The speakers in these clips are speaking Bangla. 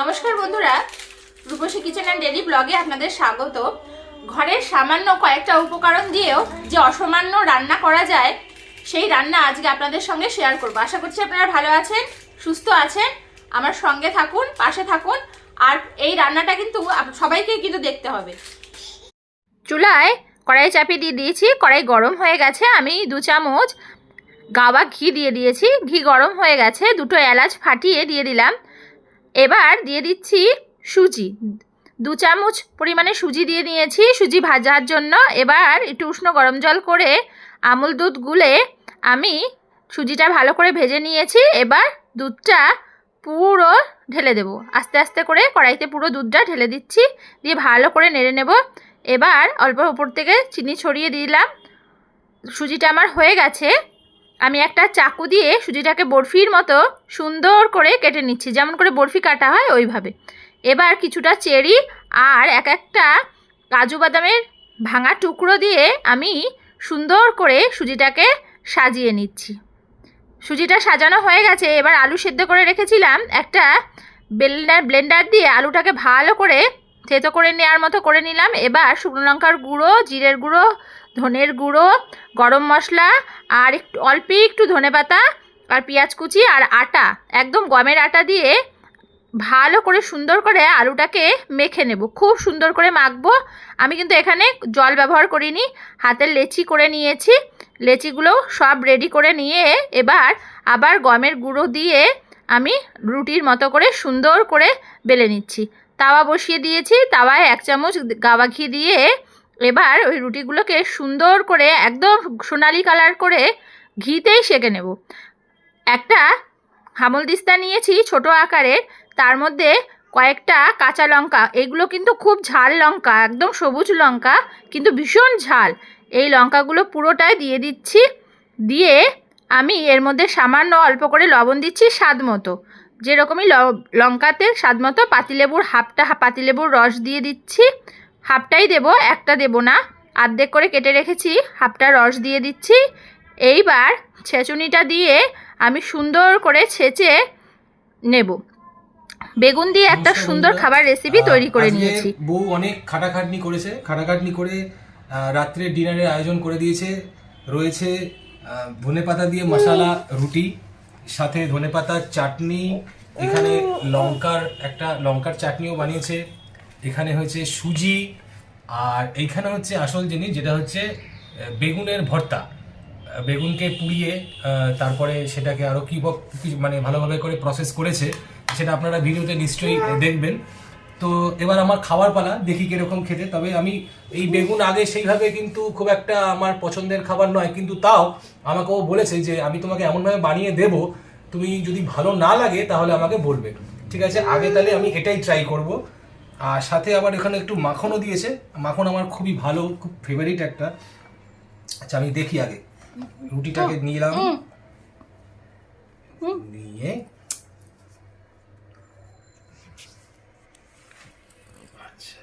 নমস্কার বন্ধুরা, রূপসী কিচেন অ্যান্ড ডেলি ব্লগে আপনাদের স্বাগত। ঘরের সামান্য কয়েকটা উপকরণ দিয়েও যে অসামান্য রান্না করা যায়, সেই রান্না আজকে আপনাদের সঙ্গে শেয়ার করব। আশা করছি আপনারা ভালো আছেন, সুস্থ আছেন, আমার সঙ্গে থাকুন, পাশে থাকুন, আর এই রান্নাটা কিন্তু সবাইকে কিন্তু দেখতে হবে। চুলায় কড়াই চাপিয়ে দিয়ে দিয়েছি, কড়াই গরম হয়ে গেছে, আমি দু চামচ গাওয়া ঘি দিয়ে দিয়েছি, ঘি গরম হয়ে গেছে, দুটো এলাচ ফাটিয়ে দিয়ে দিলাম। এবার দিয়ে দিচ্ছি সুজি। দু চামচ পরিমাণে সুজি দিয়ে নিয়েছি, সুজি ভাজার জন্য। এবার একটু উষ্ণ গরম জল করে আমুল দুধ গুলে আমি সুজিটা ভালো করে ভেজে নিয়েছি। এবার দুধটা পুরো ঢেলে দেবো। আস্তে আস্তে করে কড়াইতে পুরো দুধটা ঢেলে দিচ্ছি, দিয়ে ভালো করে নেড়ে নেব। এবার অল্প উপর থেকে চিনি ছড়িয়ে দিলাম। সুজিটা আমার হয়ে গেছে। আমি একটা চাকু দিয়ে সুজিটাকে বরফির মতো সুন্দর করে কেটে নিচ্ছি। যেমন করে বরফি কাটা হয়, ওইভাবে। এবার কিছুটা চেরি আর এক একটা কাজু বাদামের ভাঙা টুকরো দিয়ে আমি সুন্দর করে সুজিটাকে সাজিয়ে নিচ্ছি। সুজিটা সাজানো হয়ে গেছে। এবার আলু সেদ্ধ করে রেখেছিলাম। একটা ব্লেন্ডার ব্লেন্ডার দিয়ে আলুটাকে ভালো করে থেতো করে নেওয়ার মতো করে নিলাম। এবার শুকনো লঙ্কার গুঁড়ো, জিরের গুঁড়ো ধনের গুঁড়ো, গরম মশলা, আর একটু, অল্প একটু ধনে পাতা, আর পেঁয়াজ কুচি আর আটা। একদম গমের আটা দিয়ে ভালো করে সুন্দর করে আলুটাকে মেখে নেব। খুব সুন্দর করে মাখবো। আমি কিন্তু এখানে জল ব্যবহার করিনি। হাতের লেচি করে নিয়েছি। লেচিগুলো সব রেডি করে নিয়ে এবার আবার গমের গুঁড়ো দিয়ে আমি রুটির মতো করে সুন্দর করে বেলে নিচ্ছি। তাওয়া বসিয়ে দিয়েছি। তাওয়ায় এক চামচ গাওয়া ঘি দিয়ে এবার ওই রুটিগুলোকে সুন্দর করে একদম সোনালি কালার করে ঘিতেই সেঁকে নেব। একটা হামল দিস্তা নিয়েছি ছোট আকারের তার মধ্যে কয়েকটা কাঁচা লঙ্কা, এগুলো কিন্তু খুব ঝাল লঙ্কা, একদম সবুজ লঙ্কা, কিন্তু ভীষণ ঝাল। এই লঙ্কাগুলো পুরোটাই দিয়ে দিচ্ছি, দিয়ে আমি এর মধ্যে সামান্য অল্প করে লবণ দিচ্ছি স্বাদ মতো। যেরকমই লঙ্কাতে স্বাদ মতো পাতিলেবুর হাফটা, পাতিলেবুর রস দিয়ে দিচ্ছি হাফটাই দেব একটা দেব না। আর্ধেক করে কেটে রেখেছি হাফটা রস দিয়ে দিচ্ছি। এইবার ছেঁচুনিটা দিয়ে আমি সুন্দর করে ছেঁচে নেব। বেগুন দিয়ে একটা সুন্দর। খাবার রেসিপি তৈরি করে নিয়েছি। বউ অনেক খাটাখাটনি করেছে খাটাখাটনি করে রাত্রে ডিনারের আয়োজন করে দিয়েছে। রয়েছে ধনে পাতা দিয়ে মশালা রুটি সাথে ধনে পাতার চাটনি এখানে লঙ্কার একটা লঙ্কার চাটনিও বানিয়েছে। এখানে হয়েছে সুজি, আর এইখানে হচ্ছে আসল জিনিস, যেটা হচ্ছে বেগুনের ভর্তা। বেগুনকে পুড়িয়ে তারপরে সেটাকে আরও কী মানে ভালোভাবে করে প্রসেস করেছে, সেটা আপনারা ভিডিওতে নিশ্চয়ই দেখবেন। তো এবার আমার খাওয়ার পালা, দেখি কীরকম খেতে। তবে আমি এই বেগুন আগে সেইভাবে কিন্তু খুব একটা আমার পছন্দের খাবার নয়, কিন্তু তাও আমাকেও বলেছে যে, আমি তোমাকে এমনভাবে বানিয়ে দেব, তুমি যদি ভালো না লাগে, তাহলে আমাকে বলবে। ঠিক আছে? আগে তাহলে আমি এটাই ট্রাই করব। আর সাথে আবার এখানে একটু মাখনও দিয়েছে। মাখন আমার খুবই ভালো খুব ফেভারিট একটা। আচ্ছা আমি দেখি আগে। রুটিটাকে নিলাম। নিয়ে আচ্ছা।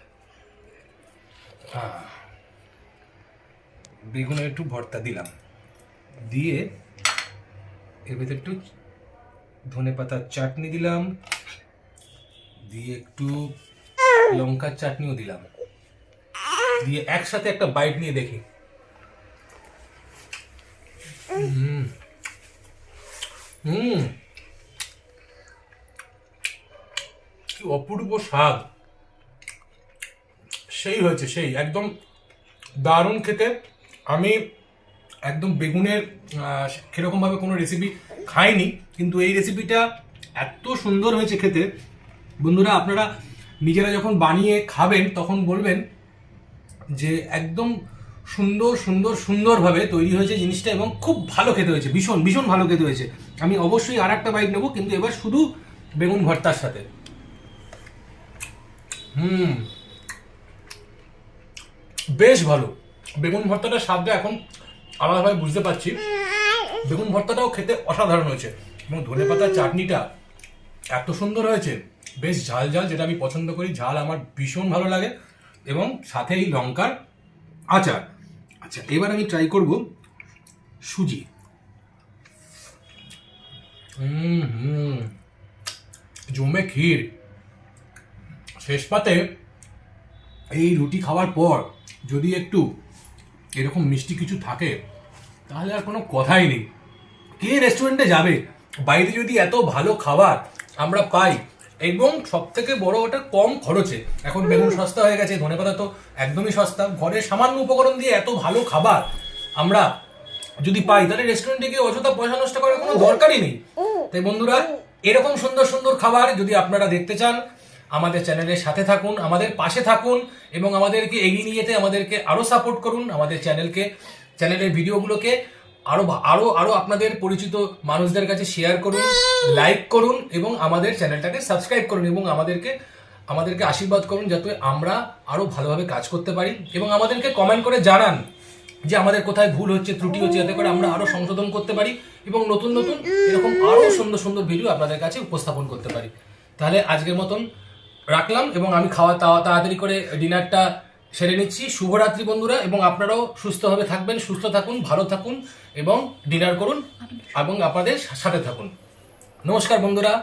বেগুনের একটু ভর্তা দিলাম। দিয়ে এর ভেতরে একটু ধনে পাতার চাটনি দিলাম। দিয়ে একটু লঙ্কার চাটনিও দিলাম। দিয়ে একসাথে একটা বাইট নিয়ে দেখি। হুম। কি অপূর্ব স্বাদ। সেই হয়েছে, সেই। একদম দারুণ খেতে। আমি একদম বেগুনের সেরকমভাবে কোনো রেসিপি খাইনি, কিন্তু এই রেসিপিটা এত সুন্দর হয়েছে খেতে। বন্ধুরা, আপনারা নিজেরা যখন বানিয়ে খাবেন, তখন বলবেন যে একদম সুন্দর সুন্দর, সুন্দরভাবে তৈরি হয়েছে জিনিসটা এবং খুব ভালো খেতে হয়েছে, ভীষণ ভীষণ ভালো খেতে হয়েছে। আমি অবশ্যই আর একটা বাইক নেব, কিন্তু এবার শুধু বেগুন ভর্তার সাথে। হুম, বেশ ভালো। বেগুন ভর্তাটার স্বাদটা এখন আলাদাভাবে বুঝতে পারছি। বেগুন ভর্তাটাও খেতে অসাধারণ হয়েছে। এবং ধনে পাতার চাটনিটা এত সুন্দর হয়েছে। বেশ ঝাল ঝাল যেটা আমি পছন্দ করি। ঝাল আমার ভীষণ ভালো লাগে এবং সাথে এই লঙ্কার আচার। আচ্ছা এবার আমি ট্রাই করব সুজি। হুম। জমে ক্ষীর। শেষ পাতে এই রুটি খাওয়ার পর যদি একটু এরকম মিষ্টি কিছু থাকে, তাহলে আর কোনো কথাই নেই। কে রেস্টুরেন্টে যাবে? বাইরে যদি এত ভালো খাবার আমরা পাই এবং সব থেকে বড় ওটা কম খরচে। এখন বেগুন সস্তা হয়ে গেছে ধনেপাতা তো একদমই সস্তা। ঘরের সামান্য উপকরণ দিয়ে এত ভালো খাবার আমরা যদি পাই তাহলে রেস্টুরেন্টে গিয়ে অযথা পয়সা নষ্ট করার কোনো দরকারই নেই। তাই বন্ধুরা এরকম সুন্দর সুন্দর খাবার যদি আপনারা দেখতে চান আমাদের চ্যানেলের সাথে থাকুন আমাদের পাশে থাকুন এবং আমাদেরকে এগিয়ে নিয়ে যেতে আমাদেরকে আরও সাপোর্ট করুন। আমাদের চ্যানেলকে চ্যানেলের ভিডিওগুলোকে আরও আরও আরও আপনাদের পরিচিত মানুষদের কাছে শেয়ার করুন লাইক করুন এবং আমাদের চ্যানেলটাকে সাবস্ক্রাইব করুন এবং আমাদেরকে আমাদেরকে আশীর্বাদ করুন যাতে আমরা আরও ভালোভাবে কাজ করতে পারি এবং আমাদেরকে কমেন্ট করে জানান যে আমাদের কোথায় ভুল হচ্ছে, ত্রুটি হচ্ছে, যাতে করে আমরা আরও সংশোধন করতে পারি এবং নতুন নতুন এরকম আরও সুন্দর সুন্দর ভিডিও আপনাদের কাছে উপস্থাপন করতে পারি। তাহলে আজকের মতন রাখলাম এবং আমি খাওয়া, তাওয়া তাড়াতাড়ি করে ডিনারটা সেরে নিচ্ছি। শুভরাত্রি বন্ধুরা এবং আপনারাও সুস্থভাবে থাকবেন সুস্থ থাকুন ভালো থাকুন এবং ডিনার করুন এবং আপনাদের সাথে থাকুন। নমস্কার বন্ধুরা।